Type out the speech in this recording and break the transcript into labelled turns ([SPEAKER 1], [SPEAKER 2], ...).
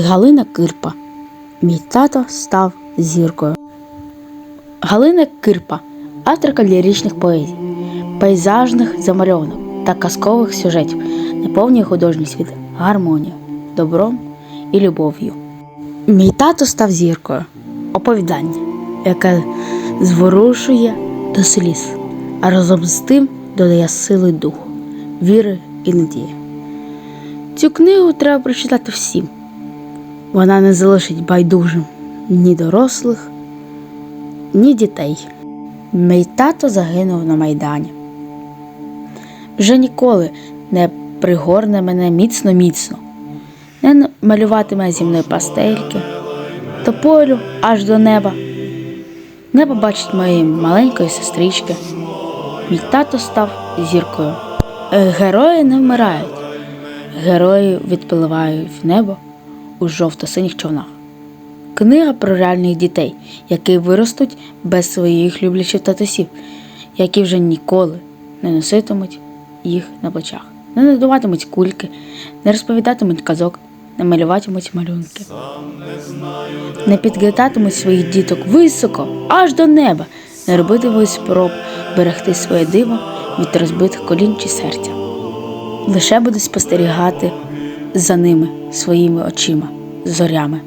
[SPEAKER 1] Галина Кирпа. Мій тато став зіркою. Галина Кирпа, авторка ліричних поезій, пейзажних замальовок та казкових сюжетів, наповнює художній світ гармонією, добром і любов'ю. Мій тато став зіркою. Оповідання, яке зворушує до сліз, а разом з тим додає сили духу, віри і надії. Цю книгу треба прочитати всім. Вона не залишить байдужим ні дорослих, ні дітей. Мій тато загинув на Майдані. Вже ніколи не пригорне мене міцно-міцно, не малюватиме зі мною пастельки, тополю аж до неба, не побачить моєї маленької сестрички. Мій тато став зіркою. Герої не вмирають, герої відпливають в небо у жовто-синіх човнах. Книга про реальних дітей, які виростуть без своїх люблячих татусів, які вже ніколи не носитимуть їх на плечах, не надуватимуть кульки, не розповідатимуть казок, не малюватимуть малюнки, не підгортатимуть своїх діток високо, аж до неба, не робитимуть спроб берегти своє диво від розбитих колін чи серця. Лише буде спостерігати за ними своїми очима, зорями.